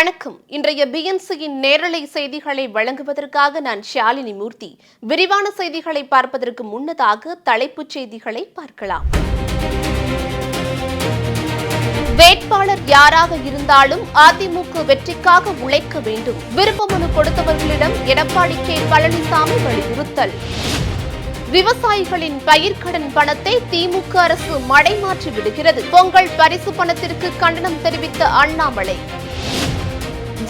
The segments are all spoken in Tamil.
வணக்கம். இன்றைய பிஎன்சியின் நேரலை செய்திகளை வழங்குவதற்காக நான் ஷாலினி மூர்த்தி. விரிவான செய்திகளை பார்ப்பதற்கு முன்னதாக தலைப்புச் செய்திகளை பார்க்கலாம். வேட்பாளர் யாராக இருந்தாலும் அதிமுக வெற்றிக்காக உழைக்க வேண்டும். விருப்ப மனு கொடுத்தவர்களிடம் எடப்பாடி கே. பழனிசாமி வலியுறுத்தல். விவசாயிகளின் பயிர்க்கடன் பணத்தை திமுக அரசு மடைமாற்றி விடுகிறது. பொங்கல் பரிசு பணத்திற்கு கண்டனம் தெரிவித்த அண்ணாமலை.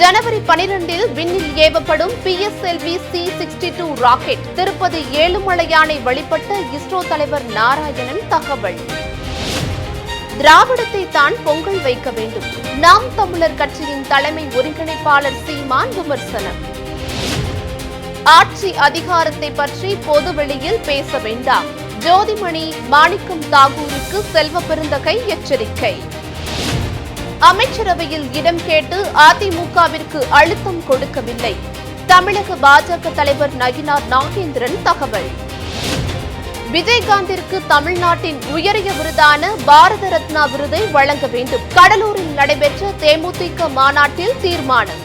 ஜனவரி பனிரெண்டில் விண்ணில் ஏவப்படும் PSLV C sixty two rocket. Tirupati ஏழுமலையானை வழிபட்ட இஸ்ரோ தலைவர் நாராயணன் தகவல். திராவிடத்தை தான் பொங்கல் வைக்க வேண்டும். நாம் தமிழர் கட்சியின் தலைமை ஒருங்கிணைப்பாளர் சீமான் விமர்சனம். ஆட்சி அதிகாரத்தை பற்றி பொதுவெளியில் பேச வேண்டாம். ஜோதிமணி மாணிக்கம் தாகூருக்கு செல்வ பெருந்தகை எச்சரிக்கை. அமைச்சரவையில் இடம் கேட்டு அதிமுகவிற்கு அழுத்தம் கொடுக்கவில்லை. தமிழக பாஜக தலைவர் நகினார் நாகேந்திரன் தகவல். விஜயகாந்திற்கு தமிழ்நாட்டின் உயரிய விருதான பாரத ரத்னா விருதை வழங்க வேண்டும். கடலூரில் நடைபெற்ற தேமுதிக மாநாட்டில் தீர்மானம்.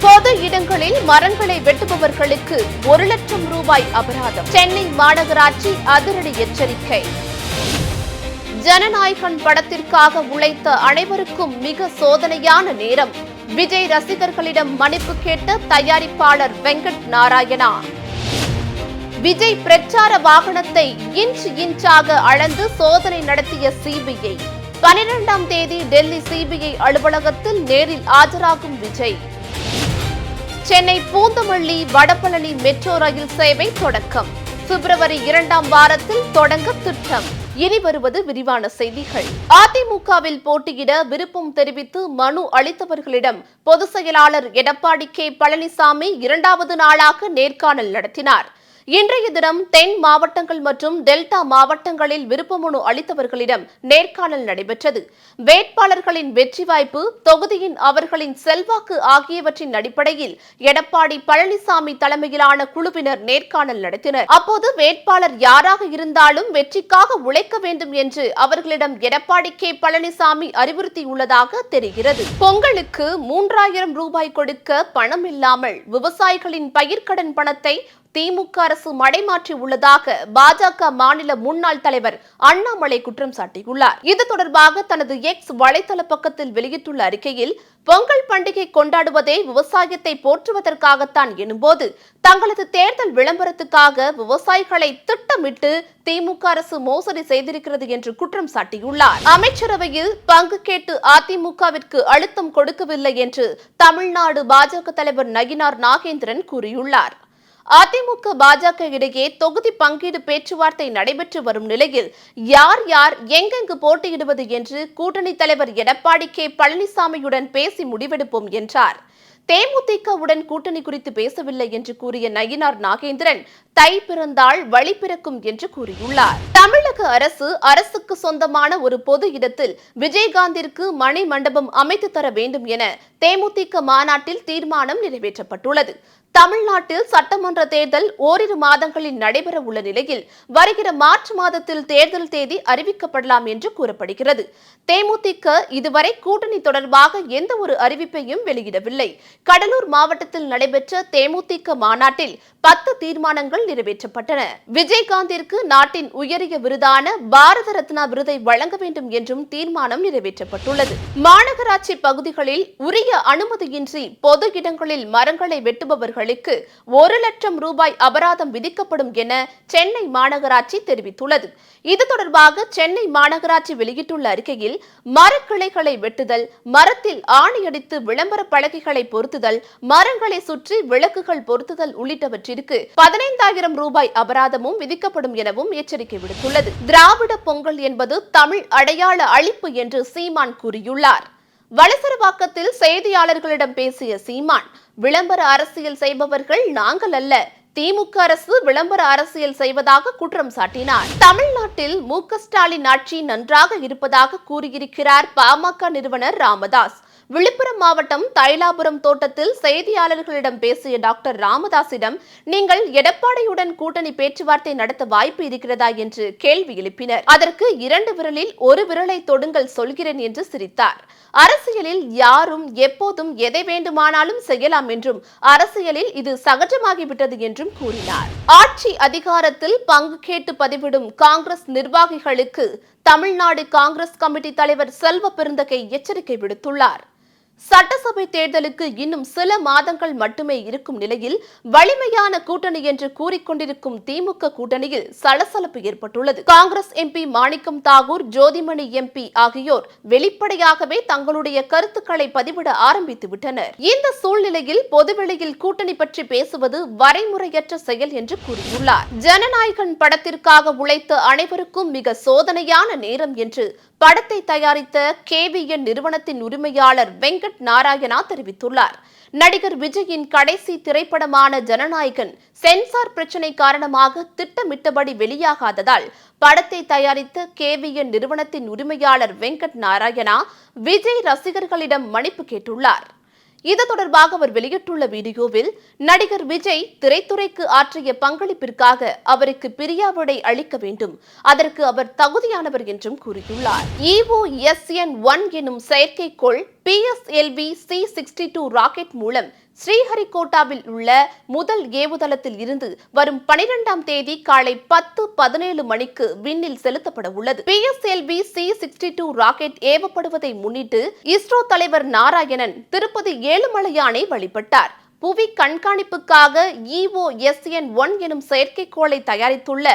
பொது இடங்களில் மரங்களை வெட்டுபவர்களுக்கு ஒரு லட்சம் ரூபாய் அபராதம். சென்னை மாநகராட்சி அதிரடி எச்சரிக்கை. ஜனநாயகன் படத்திற்காக உழைத்த அனைவருக்கும் மிக சோதனையான நேரம். விஜய் ரசிகர்களிடம் மன்னிப்பு கேட்ட தயாரிப்பாளர் வெங்கட் நாராயணா. விஜய் பிரச்சார வாகனத்தை இன்ச் இன்ச்சாக அளந்து சோதனை நடத்திய சிபிஐ பனிரெண்டாம் தேதி டெல்லி சிபிஐ அலுவலகத்தில் நேரில் ஆஜராகும் விஜய். சென்னை பூந்தமல்லி வடபழனி மெட்ரோ ரயில் சேவை தொடக்கம். பிப்ரவரி இரண்டாம் வாரத்தில் தொடங்க திட்டம். இனி வருவது விரிவான செய்திகள். அதிமுகவில் போட்டியிட விருப்பம் தெரிவித்து மனு அளித்தவர்களிடம் பொதுச் செயலாளர் எடப்பாடி கே பழனிசாமி இரண்டாவது நாளாக நேர்காணல் நடத்தினார். இன்றைய தினம் தென் மாவட்டங்கள் மற்றும் டெல்டா மாவட்டங்களில் விருப்பமனு அளித்தவர்களிடம் நேர்காணல் நடைபெற்றது. வேட்பாளர்களின் வெற்றி வாய்ப்பு தொகுதியின் அவர்களின் செல்வாக்கு ஆகியவற்றின் அடிப்படையில் எடப்பாடி பழனிசாமி தலைமையிலான குழுவினர் நேர்காணல் நடத்தினர். அப்போது வேட்பாளர் யாராக இருந்தாலும் வெற்றிக்காக உழைக்க வேண்டும் என்று அவர்களிடம் எடப்பாடி கே. பழனிசாமி அறிவுறுத்தியுள்ளதாக தெரிகிறது. பொங்கலுக்கு மூன்றாயிரம் ரூபாய் கொடுக்க பணம் இல்லாமல் விவசாயிகளின் பயிர்க்கடன் பணத்தை திமுக அரசு மடைமாற்றி உள்ளதாக பாஜக மாநில முன்னாள் தலைவர் அண்ணாமலை குற்றம் சாட்டியுள்ளார். இது தொடர்பாக தனது எக்ஸ் வலைதள பக்கத்தில் வெளியிட்டுள்ள அறிக்கையில் பொங்கல் பண்டிகை கொண்டாடுவதே விவசாயத்தை போற்றுவதற்காகத்தான் எனும்போது தங்களது தேர்தல் விளம்பரத்துக்காக விவசாயிகளை திட்டமிட்டு திமுக அரசு மோசடி செய்திருக்கிறது என்று குற்றம் சாட்டியுள்ளார். அமைச்சரவையில் பங்கு கேட்டு அதிமுகவிற்கு அழுத்தம் கொடுக்கவில்லை என்று தமிழ்நாடு பாஜக தலைவர் நயினார் நாகேந்திரன் கூறியுள்ளார். அதிமுக பாஜக இடையே தொகுதி பங்கீடு பேச்சுவார்த்தை நடைபெற்று வரும் நிலையில் யார் யார் எங்கெங்கு போட்டியிடுவது என்று கூட்டணி தலைவர் எடப்பாடி கே. பழனிசாமியுடன் பேசி முடிவெடுப்போம் என்றார். தேமுதிகவுடன் கூட்டணி குறித்து பேசவில்லை என்று கூறிய நயினார் நாகேந்திரன் தை பிறந்தால் வழி பிறக்கும் என்று கூறியுள்ளார். தமிழக அரசு அரசுக்கு சொந்தமான ஒரு பொது இடத்தில் விஜயகாந்திற்கு மணி மண்டபம் அமைத்து தர வேண்டும் என தேமுதிக மாநாட்டில் தீர்மானம் நிறைவேற்றப்பட்டுள்ளது. தமிழ்நாட்டில் சட்டமன்ற தேர்தல் ஓரிரு மாதங்களில் நடைபெற உள்ள நிலையில் வருகிற மார்ச் மாதத்தில் தேர்தல் தேதி அறிவிக்கப்படலாம் என்று கூறப்படுகிறது. தேமுதிக இதுவரை கூட்டணி தொடர்பாக எந்த ஒரு அறிவிப்பையும் வெளியிடவில்லை. கடலூர் மாவட்டத்தில் நடைபெற்ற தேமுதிக மாநாட்டில் பத்து தீர்மானங்கள் நிறைவேற்றப்பட்டன. விஜயகாந்திற்கு நாட்டின் உயரிய விருதான பாரத ரத்னா விருதை வழங்க வேண்டும் என்றும் தீர்மானம் நிறைவேற்றப்பட்டுள்ளது. மாநகராட்சி பகுதிகளில் உரிய அனுமதியின்றி பொது இடங்களில் மரங்களை வெட்டுபவர்களுக்கு ஒரு லட்சம் ரூபாய் அபராதம் விதிக்கப்படும் என சென்னை மாநகராட்சி தெரிவித்துள்ளது. இது தொடர்பாக சென்னை மாநகராட்சி வெளியிட்டுள்ள அறிக்கையில் மரக்கிளைகளை வெட்டுதல் மரத்தில் ஆணியடித்து விளம்பர பலகைகளை பொருத்துதல் மரங்களை சுற்றி விளக்குகள் பொருத்துதல் உள்ளிட்டவற்றிற்கு பதினைந்தாயிரம் பத்தாயிரம் ரூபாய் அபராதமும் விதிக்கப்படும் எனவும் எச்சரிக்கை விடுத்துள்ளது. திராவிட பொங்கல் என்பது தமிழ் அடையாள அழிப்பு என்று சீமான் கூறியுள்ளார். வலசரவாக்கத்தில் செய்தியாளர்களிடம் பேசிய சீமான் விளம்பர அரசியல் செய்பவர்கள் நாங்கள் அல்ல திமுக அரசு விளம்பர அரசியல் செய்வதாக குற்றம் சாட்டினார். தமிழ்நாட்டில் மு ஸ்டாலின் ஆட்சி நன்றாக இருப்பதாக கூறியிருக்கிறார் பாமக நிறுவனர் ராமதாஸ். விழுப்புரம் மாவட்டம் தைலாபுரம் தோட்டத்தில் செய்தியாளர்களிடம் பேசிய டாக்டர் ராமதாசிடம் நீங்கள் எடப்பாடியுடன் கூட்டணி பேச்சுவார்த்தை நடத்த வாய்ப்பு இருக்கிறதா? என்று கேள்வி எழுப்பினர். அதற்கு இரண்டு விரலில் ஒரு விரலை தொடுங்கள் சொல்கிறேன் என்று சிரித்தார். அரசியலில் யாரும் எப்போதும் எதை வேண்டுமானாலும் செய்யலாம் என்றும் அரசியலில் இது சகஜமாகிவிட்டது என்றும் கூறினார். ஆட்சி அதிகாரத்தில் பங்கு கேட்டு பதிவிடும் காங்கிரஸ் நிர்வாகிகளுக்கு தமிழ்நாடு காங்கிரஸ் கமிட்டி தலைவர் செல்வ பெருந்தகை எச்சரிக்கை விடுத்துள்ளார். சட்டசபை தேர்தலுக்கு இன்னும் சில மாதங்கள் மட்டுமே இருக்கும் நிலையில் வலிமையான கூட்டணி என்று கூறிக்கொண்டிருக்கும் திமுக கூட்டணியில் சலசலப்பு ஏற்பட்டுள்ளது. காங்கிரஸ் எம்பி மாணிக்கம் தாகூர் ஜோதிமணி எம்பி ஆகியோர் வெளிப்படையாகவே தங்களுடைய கருத்துக்களை பதிவிட ஆரம்பித்து விட்டனர். இந்த சூழ்நிலையில் பொதுவெளியில் கூட்டணி பற்றி பேசுவது வரைமுறையற்ற செயல் என்று கூறியுள்ளார். ஜனநாயகன் படத்திற்காக உழைத்த அனைவருக்கும் மிக சோதனையான நேரம் என்று படத்தை தயாரித்த கேவிஎன் நிறுவனத்தின் உரிமையாளர் வெங்கட் நாராயணா தெரிவித்துள்ளார். நடிகர் விஜயின் கடைசி திரைப்படமான ஜனநாயகன் சென்சார் பிரச்சினை காரணமாக திட்டமிட்டபடி வெளியாகாததால் படத்தை தயாரித்த கேவிஎன் நிறுவனத்தின் உரிமையாளர் வெங்கட் நாராயணா விஜய் ரசிகர்களிடம் மன்னிப்பு கேட்டுள்ளார். இது தொடர்பாக அவர் வெளியிட்டுள்ள வீடியோவில் நடிகர் விஜய் திரைத்துறைக்கு ஆற்றிய பங்களிப்பிற்காக அவருக்கு பிரியாவிடை அளிக்க வேண்டும். அதற்கு அவர் தகுதியானவர் என்றும் கூறியுள்ளார். இஓஎஸ்என் ஒன் எனும் செயற்கைக்கோள் PSLV C sixty two rocket மூலம் ஸ்ரீஹரிகோட்டாவில் உள்ள முதல் ஏவுதளத்தில் இருந்து வரும் பனிரெண்டாம் தேதி காலை பத்து பதினேழு மணிக்கு விண்ணில் செலுத்தப்பட உள்ளது. PSLV C sixty two rocket ஏவப்படுவதை முன்னிட்டு இஸ்ரோ தலைவர் நாராயணன் திருப்பதி ஏழுமலையானை வழிபட்டார். புவி கண்காணிப்புக்காக இஓ எஸ்என் ஒன் எனும் செயற்கைக்கோளை தயாரித்துள்ள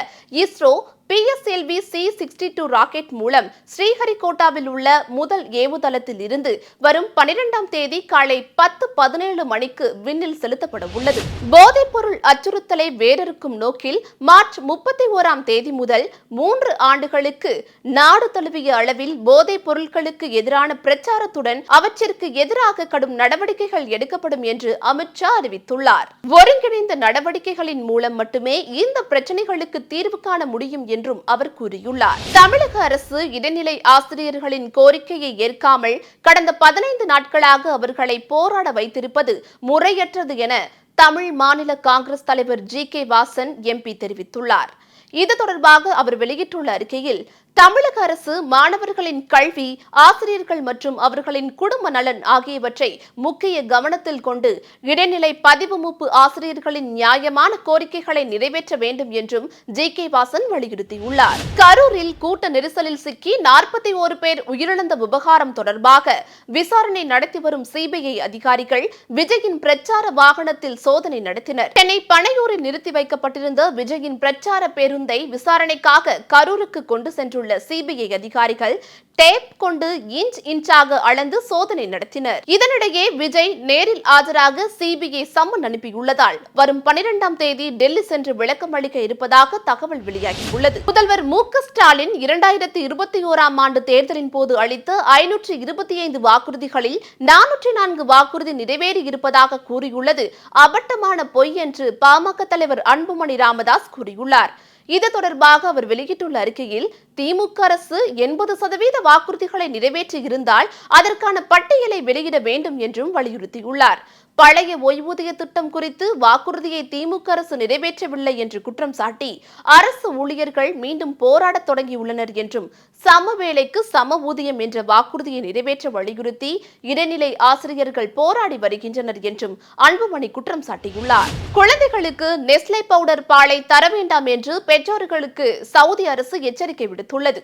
ISRO PSLV C sixty two rocket மூலம் ஸ்ரீஹரிகோட்டாவில் உள்ள முதல் ஏவுதளத்தில் இருந்து வரும் பனிரெண்டாம் தேதி காலை பத்து பதினேழு மணிக்கு விண்ணில் செலுத்தப்பட உள்ளது. போதைப்பொருள் அச்சுறுத்தலை வேறறுக்கும் நோக்கில் மார்ச் முப்பத்தி ஓராம் தேதி முதல் மூன்று ஆண்டுகளுக்கு நாடு தழுவிய அளவில் போதைப் பொருட்களுக்கு எதிரான பிரச்சாரத்துடன் அவற்றிற்கு எதிராக கடும் நடவடிக்கைகள் எடுக்கப்படும் என்று அமித்ஷா அறிவித்துள்ளார். ஒருங்கிணைந்த நடவடிக்கைகளின் மூலம் மட்டுமே இந்த பிரச்சனைகளுக்கு தீர்வு காண முடியும் என்றும் அவர் கூறியுள்ளார். தமிழக அரசு இடைநிலை ஆசிரியர்களின் கோரிக்கையை ஏற்காமல் கடந்த பதினைந்து நாட்களாக அவர்களை போராட வைத்திருப்பது முறையற்றது என தமிழ் மாநில காங்கிரஸ் தலைவர் ஜி கே வாசன் எம்பி தெரிவித்துள்ளார். இது தொடர்பாக அவர் வெளியிட்டுள்ள அறிக்கையில் தமிழக அரசு மாணவர்களின் கல்வி ஆசிரியர்கள் மற்றும் அவர்களின் குடும்ப நலன் ஆகியவற்றை முக்கிய கவனத்தில் கொண்டு இடைநிலை பதிவு மூப்பு ஆசிரியர்களின் நியாயமான கோரிக்கைகளை நிறைவேற்ற வேண்டும் என்றும் ஜி. கே. வாசன் வலியுறுத்தியுள்ளார். கரூரில் கூட்ட நெரிசலில் சிக்கி நாற்பத்தி ஓரு பேர் உயிரிழந்த விவகாரம் தொடர்பாக விசாரணை நடத்தி வரும் சிபிஐ அதிகாரிகள் விஜயின் பிரச்சார வாகனத்தில் சோதனை நடத்தினர். சென்னை பனையூரில் நிறுத்தி வைக்கப்பட்டிருந்த விஜயின் பிரச்சார பேருந்தை விசாரணைக்காக கரூருக்கு கொண்டு சென்றுள்ளார் உள்ள சிபிஐ அதிகாரிகள் டேப் கொண்டு இன்ச் இன்ச்சாக அளந்து சோதனை நடத்தினர். இதனிடையே விஜய் நேரில் ஆஜராக சிபிஐ சம்மன் அனுப்பியுள்ளதால் வரும் பனிரெண்டாம் தேதி டெல்லி சென்று விளக்கம் அளிக்க இருப்பதாக தகவல் வெளியாகியுள்ளது. முதல்வர் மு க ஸ்டாலின் இரண்டாயிரத்தி இருபத்தி ஓராம் ஆண்டு தேர்தலின் போது அளித்த ஐநூற்றி இருபத்தி ஐந்து வாக்குறுதிகளில் நானூற்றி நான்கு வாக்குறுதி நிறைவேறி இருப்பதாக கூறியுள்ளது. அபட்டமான பொய் என்று பாமக தலைவர் அன்புமணி ராமதாஸ் கூறியுள்ளார். இது தொடர்பாக அவர் வெளியிட்டுள்ள அறிக்கையில் திமுக அரசு எண்பது சதவீத வாக்குறுதிகளை நிறைவேற்றி இருந்தால் அதற்கான பட்டியலை வெளியிட வேண்டும் என்றும் வலியுறுத்தியுள்ளார். பழைய ஓய்வூதிய திட்டம் குறித்து வாக்குறுதியை திமுக அரசு நிறைவேற்றவில்லை என்று குற்றம் சாட்டி அரசு ஊழியர்கள் மீண்டும் போராடத் தொடங்கியுள்ளனர் என்றும் சம வேலைக்கு சம ஊதியம் என்ற வாக்குறுதியை நிறைவேற்ற வலியுறுத்தி இடைநிலை ஆசிரியர்கள் போராடி வருகின்றனர் என்றும் அன்புமணி குற்றம் சாட்டியுள்ளார். குழந்தைகளுக்கு நெஸ்லே பவுடர் பாலை தர வேண்டாம் என்று பெற்றோர்களுக்கு சவுதி அரசு எச்சரிக்கை விடுத்துள்ளது.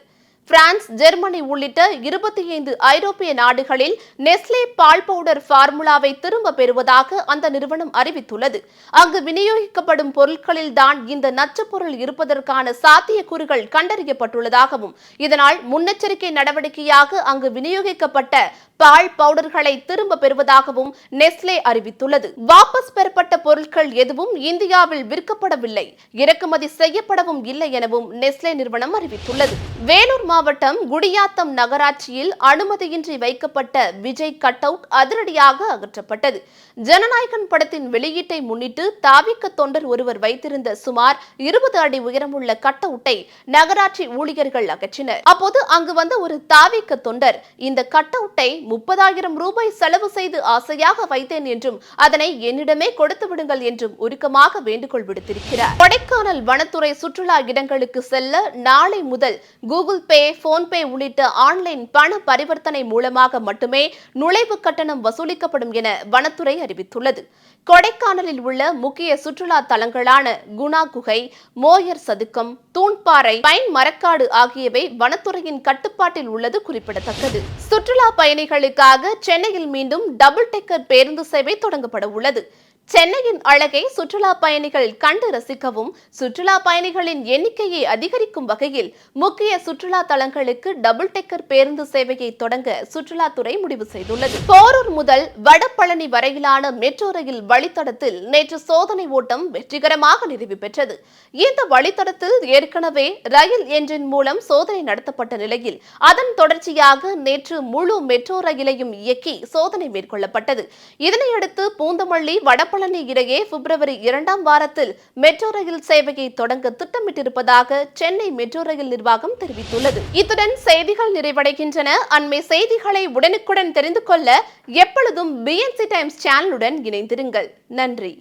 பிரான்ஸ் ஜெர்மனி உள்ளிட்ட இருபத்தி ஐந்து ஐரோப்பிய நாடுகளில் நெஸ்லே பால் பவுடர் ஃபார்முலாவை திரும்ப பெறுவதாக அந்த நிறுவனம் அறிவித்துள்ளது. அங்கு விநியோகிக்கப்படும் பொருட்களில் தான் இந்த நச்சுப்பொருள் இருப்பதற்கான சாத்தியக்கூறுகள் கண்டறியப்பட்டுள்ளதாகவும் இதனால் முன்னெச்சரிக்கை நடவடிக்கையாக அங்கு விநியோகிக்கப்பட்ட பால் பவுடர்களை திரும்ப பெறுவதாகவும் நெஸ்லே அறிவித்துள்ளது. வாபஸ் பெறப்பட்ட பொருட்கள் எதுவும் இந்தியாவில் விற்கப்படவில்லை. இறக்குமதி செய்யப்படவும் இல்லை எனவும் நெஸ்லே நிறுவனம் அறிவித்துள்ளது. வேலூர் மாவட்டம் குடியாத்தம் நகராட்சியில் அனுமதியின்றி வைக்கப்பட்ட விஜய் கட் அவுட் அதிரடியாக அகற்றப்பட்டது. ஜனநாயகன் படத்தின் வெளியீட்டை முன்னிட்டு தாவிக்க தொண்டர் ஒருவர் வைத்திருந்த சுமார் இருபது அடி உயரமுள்ள கட் அவுட்டை நகராட்சி ஊழியர்கள் அகற்றினர். அப்போது அங்கு வந்த ஒரு தாவிக்க தொண்டர் இந்த கட் அவுட்டை முப்பதாயிரம் ரூபாய் செலவு செய்து ஆசையாக வைத்தேன் என்றும் அதனை என்னிடமே கொடுத்து விடுங்கள் என்றும் உருக்கமாக வேண்டுகோள் விடுத்திருக்கிறார். கொடைக்கானல் வனத்துறை சுற்றுலா இடங்களுக்கு செல்ல நாளை முதல் கூகுள் பே போன்பே உள்ளிட்ட ஆன்லைன் பண பரிவர்த்தனை மூலமாக மட்டுமே நுழைவு கட்டணம் வசூலிக்கப்படும் என வனத்துறை அறிவித்துள்ளது. கொடைக்கானலில் உள்ள முக்கிய சுற்றுலா தலங்களான குணா குகை மோயர் சதுக்கம் தூண்பாறை பைன் மரக்காடு ஆகியவை வனத்துறையின் கட்டுப்பாட்டில் உள்ளது குறிப்பிடத்தக்கது. சுற்றுலா பயணிகளுக்காக சென்னையில் மீண்டும் டபுள் டெக்கர் பேருந்து சேவை தொடங்கப்பட உள்ளது. சென்னையின் அழகை சுற்றுலா பயணிகள் கண்டு ரசிக்கவும் சுற்றுலா பயணிகளின் எண்ணிக்கையை அதிகரிக்கும் வகையில் முக்கிய சுற்றுலா தலங்களுக்கு டபுள் டெக்கர் பேருந்து சேவையை தொடங்க சுற்றுலாத்துறை முடிவு செய்துள்ளது. போரூர் முதல் வடபழனி வரையிலான மெட்ரோ ரயில் வழித்தடத்தில் நேற்று சோதனை ஓட்டம் வெற்றிகரமாக நிறைவு பெற்றது. இந்த வழித்தடத்தில் ஏற்கனவே ரயில் என்ஜின் மூலம் சோதனை நடத்தப்பட்ட நிலையில் அதன் தொடர்ச்சியாக நேற்று முழு மெட்ரோ ரயிலையும் இயக்கி சோதனை மேற்கொள்ளப்பட்டது. இதனையடுத்து பூந்தமல்லி வடபழனி இடையே பிப்ரவரி இரண்டாம் வாரத்தில் மெட்ரோ ரயில் சேவையை தொடங்க திட்டமிட்டிருப்பதாக சென்னை மெட்ரோ ரயில் நிர்வாகம் தெரிவித்துள்ளது. இத்துடன் செய்திகள் நிறைவடைகின்றன. அண்மை செய்திகளை உடனுக்குடன் தெரிந்து கொள்ள எப்பொழுதும் பிஎன்சி டைம்ஸ் சேனலுடன் இணைந்திருங்கள். நன்றி.